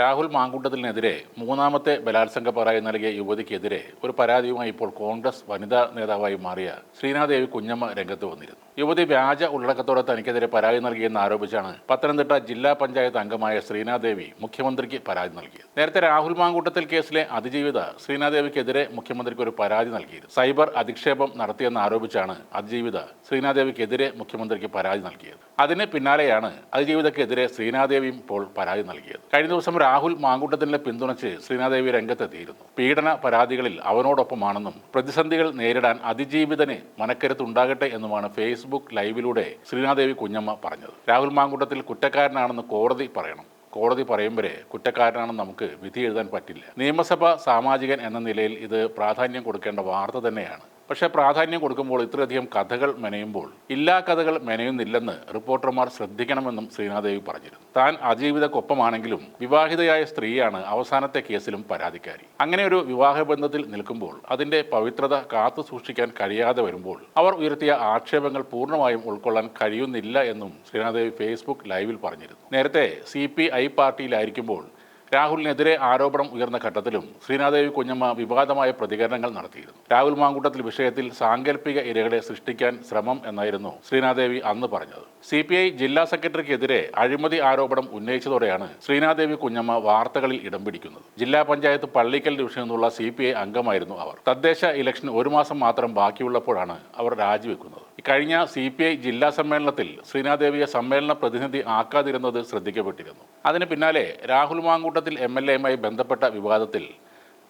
രാഹുൽ മാങ്കുണ്ടത്തിനെതിരെ മൂന്നാമത്തെ ബലാത്സംഗ പരാതി നൽകിയ യുവതിക്കെതിരെ ഒരു പരാതിയുമായി ഇപ്പോൾ കോൺഗ്രസ് വനിതാ നേതാവായി മാറിയ ശ്രീനാദേവി കുഞ്ഞമ്മ രംഗത്ത് വന്നിരുന്നു. യുവതി വ്യാജ ഉള്ളടക്കത്തോടെ തനിക്കെതിരെ പരാതി നൽകിയെന്ന് ആരോപിച്ചാണ് പത്തനംതിട്ട ജില്ലാ പഞ്ചായത്ത് അംഗമായ ശ്രീനാദേവി മുഖ്യമന്ത്രിക്ക് പരാതി നൽകിയത്. നേരത്തെ രാഹുൽ മാങ്കൂട്ടത്തിൽ കേസിലെ അതിജീവിത ശ്രീനാദേവിക്കെതിരെ മുഖ്യമന്ത്രിക്ക് ഒരു പരാതി നൽകിയിരുന്നു. സൈബർ അധിക്ഷേപം നടത്തിയെന്ന് ആരോപിച്ചാണ് അതിജീവിത ശ്രീനാദേവിക്കെതിരെ മുഖ്യമന്ത്രിക്ക് പരാതി നൽകിയത്. അതിന് പിന്നാലെയാണ് അതിജീവിതക്കെതിരെ ശ്രീനാദേവിയും ഇപ്പോൾ പരാതി നൽകിയത്. കഴിഞ്ഞ ദിവസം രാഹുൽ മാങ്കൂട്ടത്തിനെ പിന്തുണച്ച് ശ്രീനാദേവി രംഗത്തെത്തിയിരുന്നു. പീഡന പരാതികളിൽ അവനോടൊപ്പമാണെന്നും പ്രതിസന്ധികൾ നേരിടാൻ അതിജീവിതന് മനക്കരുത്തുണ്ടാകട്ടെ എന്നുമാണ് ഫേസ്ബുക്ക് ലൈവിലൂടെ ശ്രീനാദേവി കുഞ്ഞമ്മ പറഞ്ഞത്. രാഹുൽ മാങ്കൂട്ടത്തിൽ കുറ്റക്കാരനാണെന്ന് കോടതി പറയണം. കോടതി പറയുമ്പോഴേ കുറ്റക്കാരനാണെന്ന് നമുക്ക് വിധി എഴുതാൻ പറ്റില്ല. നിയമസഭ സാമാജികൻ എന്ന നിലയിൽ ഇത് പ്രാധാന്യം കൊടുക്കേണ്ട വാർത്ത തന്നെയാണ്. പക്ഷേ പ്രാധാന്യം കൊടുക്കുമ്പോൾ ഇത്രയധികം കഥകൾ മെനയുമ്പോൾ ഇല്ലാ കഥകൾ മെനയുന്നില്ലെന്ന് റിപ്പോർട്ടർമാർ ശ്രദ്ധിക്കണമെന്നും ശ്രീനാദേവി പറഞ്ഞിരുന്നു. താൻ അജീവിതക്കൊപ്പമാണെങ്കിലും വിവാഹിതയായ സ്ത്രീയാണ് അവസാനത്തെ കേസിലും പരാതിക്കാരി. അങ്ങനെ ഒരു വിവാഹ ബന്ധത്തിൽ നിൽക്കുമ്പോൾ അതിന്റെ പവിത്രത കാത്തു സൂക്ഷിക്കാൻ കഴിയാതെ വരുമ്പോൾ അവർ ഉയർത്തിയ ആക്ഷേപങ്ങൾ പൂർണമായും ഉൾക്കൊള്ളാൻ കഴിയുന്നില്ല എന്നും ശ്രീനാദേവി ഫേസ്ബുക്ക് ലൈവിൽ പറഞ്ഞിരുന്നു. നേരത്തെ സി പി ഐ പാർട്ടിയിലായിരിക്കുമ്പോൾ രാഹുലിനെതിരെ ആരോപണം ഉയർന്ന ഘട്ടത്തിലും ശ്രീനാദേവി കുഞ്ഞമ്മ വിവാദമായ പ്രതികരണങ്ങൾ നടത്തിയിരുന്നു. രാഹുൽ മാങ്കൂട്ടത്തിൽ വിഷയത്തിൽ സാങ്കല്പിക ഇരകളെ സൃഷ്ടിക്കാൻ ശ്രമം എന്നായിരുന്നു ശ്രീനാദേവി അന്ന് പറഞ്ഞത്. സി പി ഐ ജില്ലാ സെക്രട്ടറിക്കെതിരെ അഴിമതി ആരോപണം ഉന്നയിച്ചതോടെയാണ് ശ്രീനാദേവി കുഞ്ഞമ്മ വാർത്തകളിൽ ഇടം പിടിക്കുന്നത്. ജില്ലാ പഞ്ചായത്ത് പള്ളിക്കൽ ഡിവിഷനിൽ നിന്നുള്ള സി അംഗമായിരുന്നു അവർ. തദ്ദേശ ഇലക്ഷൻ ഒരു മാസം മാത്രം ബാക്കിയുള്ളപ്പോഴാണ് അവർ രാജിവെക്കുന്നത്. കഴിഞ്ഞ സി പി ഐ ജില്ലാ സമ്മേളനത്തിൽ ശ്രീനാദേവിയെ സമ്മേളന പ്രതിനിധി ആക്കാതിരുന്നത് ശ്രദ്ധിക്കപ്പെട്ടിരുന്നു. അതിന് പിന്നാലെ രാഹുൽ മാങ്കൂട്ടത്തിൽ എം എൽ എയുമായി ബന്ധപ്പെട്ട വിവാദത്തിൽ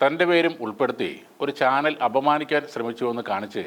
തന്റെ പേരും ഉൾപ്പെടുത്തി ഒരു ചാനൽ അപമാനിക്കാൻ ശ്രമിച്ചുവെന്ന് കാണിച്ച്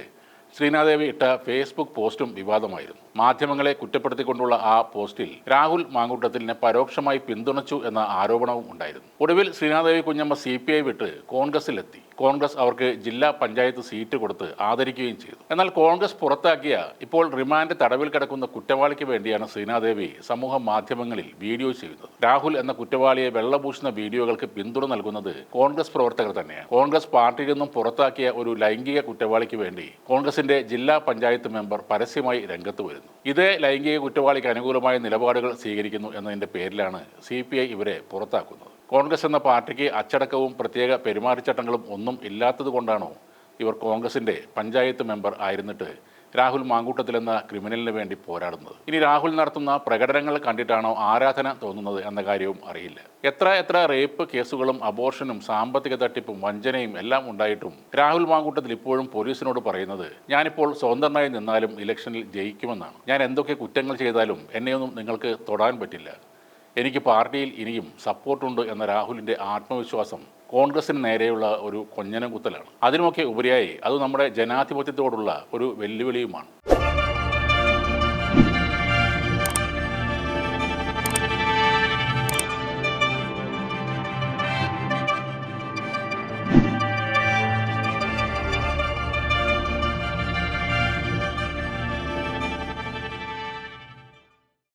ശ്രീനാദേവി ഇട്ട ഫേസ്ബുക്ക് പോസ്റ്റും വിവാദമായിരുന്നു. മാധ്യമങ്ങളെ കുറ്റപ്പെടുത്തിക്കൊണ്ടുള്ള ആ പോസ്റ്റിൽ രാഹുൽ മാങ്കൂട്ടത്തിലിനെ പരോക്ഷമായി പിന്തുണച്ചു എന്ന ആരോപണവും ഉണ്ടായിരുന്നു. ഒടുവിൽ ശ്രീനാദേവി കുഞ്ഞമ്മ സി വിട്ട് കോൺഗ്രസിലെത്തി. കോൺഗ്രസ് അവർക്ക് ജില്ലാ പഞ്ചായത്ത് സീറ്റ് കൊടുത്ത് ആദരിക്കുകയും ചെയ്തു. എന്നാൽ കോൺഗ്രസ് പുറത്താക്കിയ ഇപ്പോൾ റിമാൻഡ് തടവിൽ കിടക്കുന്ന കുറ്റവാളിക്ക് വേണ്ടിയാണ് സീനാദേവി സമൂഹ മാധ്യമങ്ങളിൽ വീഡിയോ ചെയ്യുന്നത്. രാഹുൽ എന്ന കുറ്റവാളിയെ വെള്ളപൂശുന്ന വീഡിയോകൾക്ക് പിന്തുണ നൽകുന്നത് കോൺഗ്രസ് പ്രവർത്തകർ തന്നെയാണ്. കോൺഗ്രസ് പാർട്ടിയിൽ നിന്നും പുറത്താക്കിയ ഒരു ലൈംഗിക കുറ്റവാളിക്ക് വേണ്ടി കോൺഗ്രസിന്റെ ജില്ലാ പഞ്ചായത്ത് മെമ്പർ പരസ്യമായി രംഗത്ത് വരുന്നു. ഇതേ ലൈംഗിക കുറ്റവാളിക്ക് അനുകൂലമായ നിലപാടുകൾ സ്വീകരിക്കുന്നു എന്നതിന്റെ പേരിലാണ് സി ഇവരെ പുറത്താക്കുന്നത്. കോൺഗ്രസ് എന്ന പാർട്ടിക്ക് അച്ചടക്കവും പ്രത്യേക പെരുമാറ്റച്ചട്ടങ്ങളും ഒന്നും ഇല്ലാത്തത് കൊണ്ടാണോ ഇവർ കോൺഗ്രസിന്റെ പഞ്ചായത്ത് മെമ്പർ ആയിരുന്നിട്ട് രാഹുൽ മാങ്കൂട്ടത്തിൽ എന്ന ക്രിമിനലിന് വേണ്ടി പോരാടുന്നത്? ഇനി രാഹുൽ നടത്തുന്ന പ്രകടനങ്ങൾ കണ്ടിട്ടാണോ ആരാധന തോന്നുന്നത് എന്ന കാര്യവും അറിയില്ല. എത്ര എത്ര റേപ്പ് കേസുകളും അബോർഷനും സാമ്പത്തിക തട്ടിപ്പും വഞ്ചനയും എല്ലാം ഉണ്ടായിട്ടും രാഹുൽ മാങ്കൂട്ടത്തിൽ ഇപ്പോഴും പോലീസിനോട് പറയുന്നത് ഞാനിപ്പോൾ സ്വതന്ത്രനായി നിന്നാലും ഇലക്ഷനിൽ ജയിക്കുമെന്നാണ്. ഞാൻ എന്തൊക്കെ കുറ്റങ്ങൾ ചെയ്താലും എന്നെയൊന്നും നിങ്ങൾക്ക് തൊടാൻ പറ്റില്ല. എനിക്ക് പാർട്ടിയിൽ ഇനിയും സപ്പോർട്ടുണ്ട് എന്ന രാഹുലിന്റെ ആത്മവിശ്വാസം കോൺഗ്രസിന് നേരെയുള്ള ഒരു കൊഞ്ഞനം കുത്തലാണ്. അതിനുമൊക്കെ ഉപരിയായി അത് നമ്മുടെ ജനാധിപത്യത്തോടുള്ള ഒരു വെല്ലുവിളിയുമാണ്.